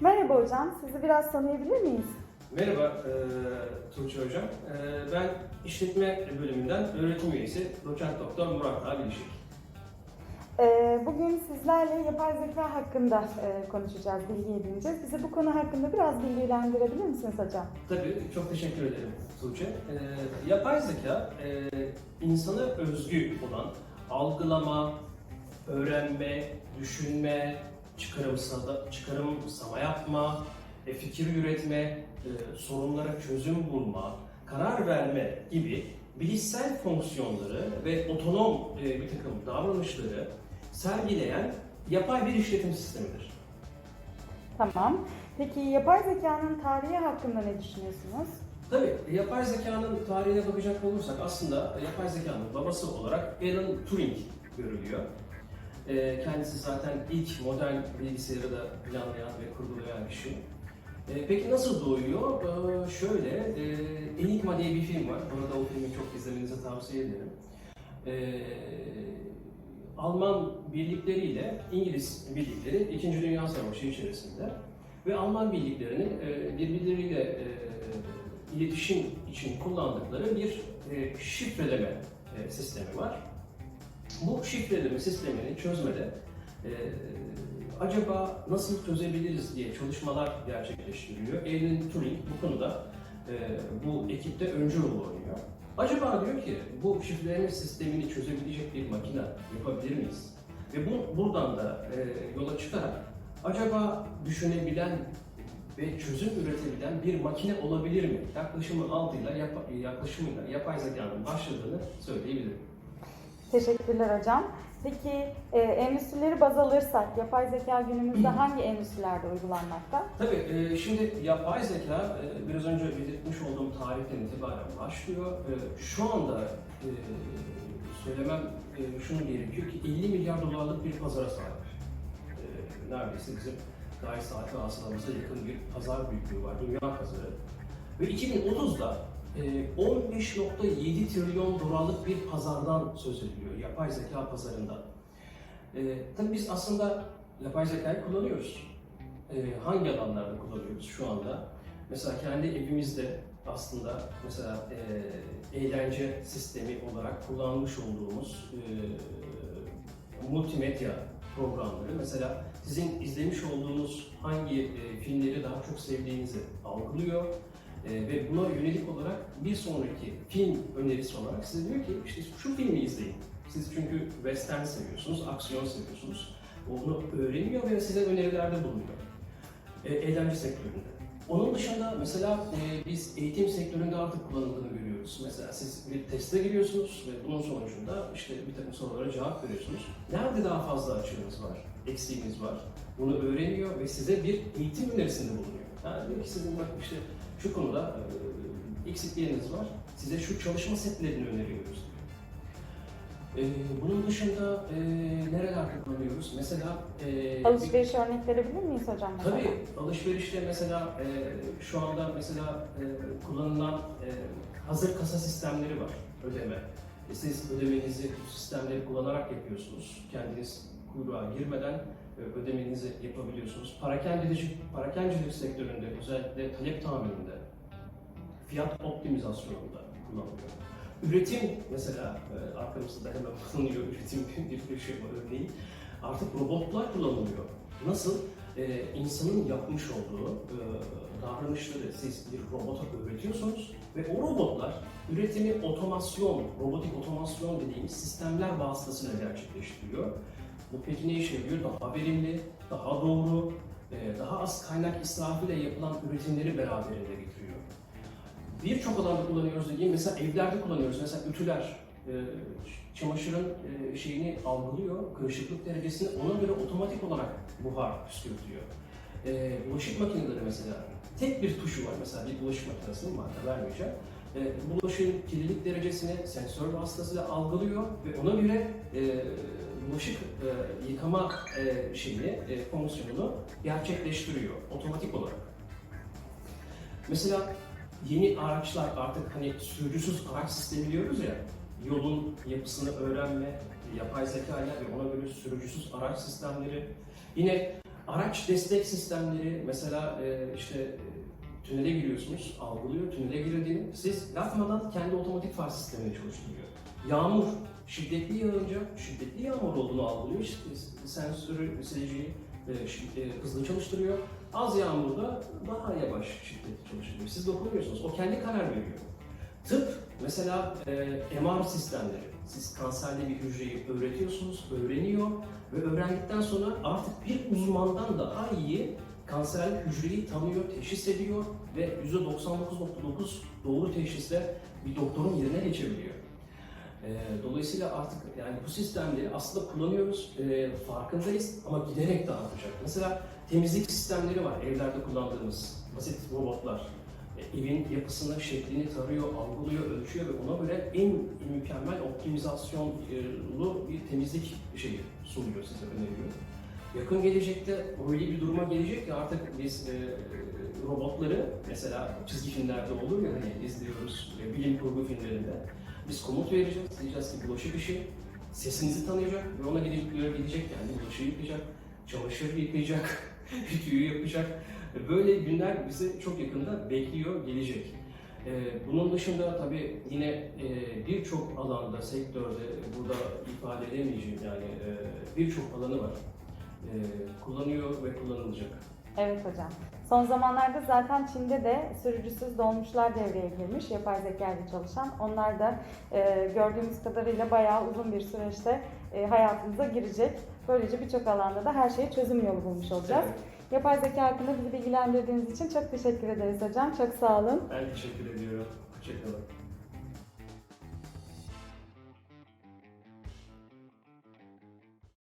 Merhaba hocam, sizi biraz tanıyabilir miyiz? Merhaba e, Tuğçe Hocam. E, ben işletme bölümünden öğretim üyesi doçent doktor Murat Ağa Bilişik. Ee, bugün sizlerle yapay zeka hakkında e, konuşacağız, bilgi edineceğiz. Bizi bu konu hakkında biraz bilgilendirebilir misiniz hocam? Tabii çok teşekkür ederim Tuğçe. E, yapay zeka e, insana özgü olan algılama, öğrenme, düşünme, çıkarımsama, çıkarımsama yapma, e, fikir üretme, e, sorunlara çözüm bulma, karar verme gibi bilişsel fonksiyonları ve otonom e, bir takım davranışları sergileyen yapay bir işletim sistemidir. Tamam. Peki yapay zekanın tarihi hakkında ne düşünüyorsunuz? Tabii yapay zekanın tarihine bakacak olursak aslında yapay zekanın babası olarak Alan Turing görülüyor. Ee, Kendisi zaten ilk modern bilgisayarı da planlayan ve kurgulayan kişi. Ee, Peki nasıl doğuyor? Ee, Şöyle, e, Enigma diye bir film var. Bana da o filmi çok izlemenizi tavsiye ederim. Ee, Alman birlikleriyle İngiliz birlikleri İkinci Dünya Savaşı içerisinde ve Alman birliklerinin e, birbirleriyle e, iletişim için kullandıkları bir e, şifreleme e, sistemi var. Bu şifreleme sistemini çözmede e, acaba nasıl çözebiliriz diye çalışmalar gerçekleştiriliyor. Alan Turing bu konuda e, bu ekipte öncü rol oynuyor. Acaba diyor ki bu şifreleme sistemini çözebilecek bir makine yapabilir miyiz? Ve bu buradan da e, yola çıkarak acaba düşünebilen ve çözüm üretebilen bir makine olabilir mi? Yaklaşımı altıyla yap, yaklaşımıyla yapay zekanın başladığını söyleyebilirim. Teşekkürler hocam. Peki e, endüstrileri baz alırsak yapay zeka günümüzde hangi endüstrilerde uygulanmakta? Tabii e, şimdi yapay zeka e, biraz önce belirtmiş olduğum tarihten itibaren başlıyor. E, Şu anda e, söylemem e, şunu gerekiyor ki 50 milyar dolarlık bir pazara sahip. E, Neredeyse bizim gayri saati hasılamıza yakın bir pazar büyüklüğü var, dünya pazarı. Ve 2030'da e, 15.7 trilyon dolarlık bir pazardan söz ediliyor yapay zeka pazarında. E, tabii biz aslında yapay zekayı kullanıyoruz. E, hangi alanlarda kullanıyoruz şu anda? Mesela kendi evimizde aslında mesela e, eğlence sistemi olarak kullanmış olduğumuz e, multimedya programları mesela sizin izlemiş olduğunuz hangi e, filmleri daha çok sevdiğinizi algılıyor e, ve buna yönelik olarak bir sonraki film önerisi olarak size diyor ki işte şu filmi izleyin. Siz çünkü western seviyorsunuz, aksiyon seviyorsunuz. Onu öğreniyor ve size önerilerde bulunuyor. E, eğlence sektöründe. Onun dışında mesela e, biz eğitim sektöründe artık kullanıldığını görüyoruz. Mesela siz bir teste giriyorsunuz ve bunun sonucunda işte bir takım sorulara cevap veriyorsunuz. Nerede daha fazla açığınız var, eksiğiniz var? Bunu öğreniyor ve size bir eğitim önerisinde bulunuyor. Yani diyor ki sizin bak işte şu konuda e, eksikliğiniz var, size şu çalışma setlerini öneriyoruz. E, bunun dışında e, nerelerde kullanıyoruz? Mesela e, Alışveriş örnek verebilir miyiz hocam? mesela? Tabii alışverişte mesela e, şu anda mesela e, kullanılan e, hazır kasa sistemleri var ödeme. E, siz ödemenizi bu sistemleri kullanarak yapıyorsunuz. Kendiniz kuyruğa girmeden e, ödemenizi yapabiliyorsunuz. Parakendilik, parakendilik sektöründe özellikle talep tahmininde, fiyat optimizasyonunda kullanılıyor. Üretim mesela e, arkamızda da hemen kullanılıyor üretim bir şey var örneğin. Artık robotlar kullanılıyor. Nasıl? Ee, insanın yapmış olduğu e, davranışları siz bir robota öğretiyorsunuz ve o robotlar üretimi otomasyon, robotik otomasyon dediğimiz sistemler vasıtasıyla gerçekleştiriyor. Bu peki ne işe yarıyor? Daha verimli, daha doğru, e, daha az kaynak israfıyla yapılan üretimleri beraberinde getiriyor. Birçok alanda kullanıyoruz dediğim mesela evlerde kullanıyoruz. Mesela ütüler, e, çamaşırın e, şeyini algılıyor, kırışıklık derecesini ona göre otomatik olarak buhar püskürtüyor. Bulaşık makineleri mesela tek bir tuşu var mesela bir bulaşık makinesinin marka vermeyeceğim. E, bulaşığın kirlilik derecesini sensör vasıtasıyla algılıyor ve ona göre e, bulaşık e, yıkama e, şeyini, e, fonksiyonunu gerçekleştiriyor otomatik olarak. Mesela yeni araçlar artık hani sürücüsüz araç sistemi diyoruz ya, yolun yapısını öğrenme, yapay zeka ile ve ona göre sürücüsüz araç sistemleri. Yine Araç destek sistemleri mesela e, işte tünele giriyorsunuz, algılıyor tünele girdiğini. Siz yapmadan kendi otomatik far sistemini çalıştırıyor. Yağmur şiddetli yağınca şiddetli yağmur olduğunu algılıyor. İşte sensörü, sileceği e, e, hızlı çalıştırıyor. Az yağmurda daha yavaş şiddetli çalıştırıyor. Siz dokunuyorsunuz. O kendi karar veriyor. Tıp mesela e, MR sistemleri. Siz kanserli bir hücreyi öğretiyorsunuz, öğreniyor ve öğrendikten sonra artık bir uzmandan daha iyi kanserli hücreyi tanıyor, teşhis ediyor ve %99.9 doğru teşhisle bir doktorun yerine geçebiliyor. Ee, Dolayısıyla artık yani bu sistemleri aslında kullanıyoruz, ee, farkındayız ama giderek de artacak. Mesela temizlik sistemleri var evlerde kullandığımız basit robotlar. E, Evin yapısını, şeklini tarıyor, algılıyor, ölçüyor ve ona göre en mükemmel optimizasyonlu bir temizlik şeyi sunuyor size, öneriyor. Yakın gelecekte öyle bir duruma gelecek ki artık biz e, robotları mesela çizgi filmlerde olur ya hani izliyoruz e, bilim kurgu filmlerinde. Biz komut vereceğiz, diyeceğiz ki bulaşık işi, sesinizi tanıyacak ve ona gidecek, gidecek yani bulaşığı yıkayacak, çamaşır yıkayacak, ütüyü yapacak. Böyle günler bizi çok yakında bekliyor, gelecek. Ee, Bunun dışında tabii yine e, birçok alanda, sektörde burada ifade edemeyeceğim yani e, birçok alanı var. E, Kullanıyor ve kullanılacak. Evet hocam. Son zamanlarda zaten Çin'de de sürücüsüz dolmuşlar devreye girmiş, yapay zeka ile çalışan. Onlar da e, gördüğümüz kadarıyla bayağı uzun bir süreçte e, hayatımıza girecek. Böylece birçok alanda da her şeye çözüm yolu bulmuş olacağız. Evet, Yapay zeka hakkında bizi bilgilendirdiğiniz için çok teşekkür ederiz hocam. Çok sağ olun. ben teşekkür ediyorum. Hoşçakalın.